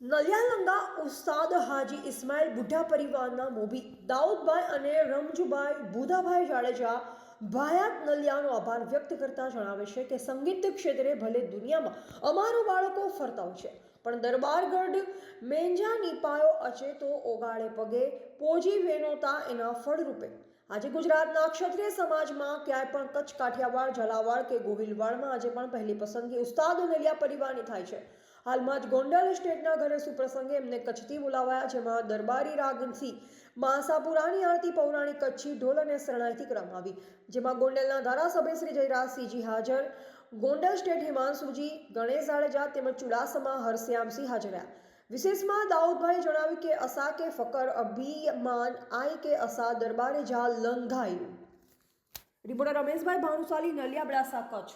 નલિયાલંગા ઉસ્તાદ હાજી ઇસ્માઇલ બુઢા પરિવારના મોભી દાઉદભાઈ અને રમજુભાઈ બુધાભાઈ જાડેજા ભાયાત નલિયાનો આભાર વ્યક્ત કરતા જણાવે છે કે સંગીત ક્ષેત્રે ભલે દુનિયામાં અમારું બાળકો ફરતા છે, પણ દરબારગઢ મેંજા નીપાયો અચેતો ઓગાળે પગે, પોજી વેનોતા એના ફળરૂપે. આજે ગુજરાતના ક્ષત્રિય સમાજમાં ક્યાંય પણ કચ્છ કાઠિયાવાડ ઝાલાવાડ કે ગોહિલવાડમાં આજે પણ પહેલી પસંદગી ઉસ્તાદ નલિયા પરિવારની થાય છે. હાલમાં જ ગોંડલ સ્ટેટના ઘરે સુપ્રસંગે એમને કચ્છથી બોલાવાયા, જેમાં દરબારી રાગથી માસાપુરાની આરતી પૌરાણિક કચ્છી ઢોલ અને શરણાઈથી કરવામાં આવી. જેમાં ગોંડલના ધારાસભ્ય શ્રી જયરાજસિંહજી હાજર, ગોંડલ સ્ટેટ હિમાંશુજી, ગણેશ જાડેજા તેમજ ચુડાસમા હરશ્યામસિંહ હાજર રહ્યા. વિશેષમાં દાઉદભાઈ જણાવ્યું કે અસા કે ફકર અભિમાન આય કે અસા દરબારે જા લંઘાયું. રિપોર્ટર રમેશભાઈ ભાનુશાલી, નલિયા બ્રાસા કચ્છ.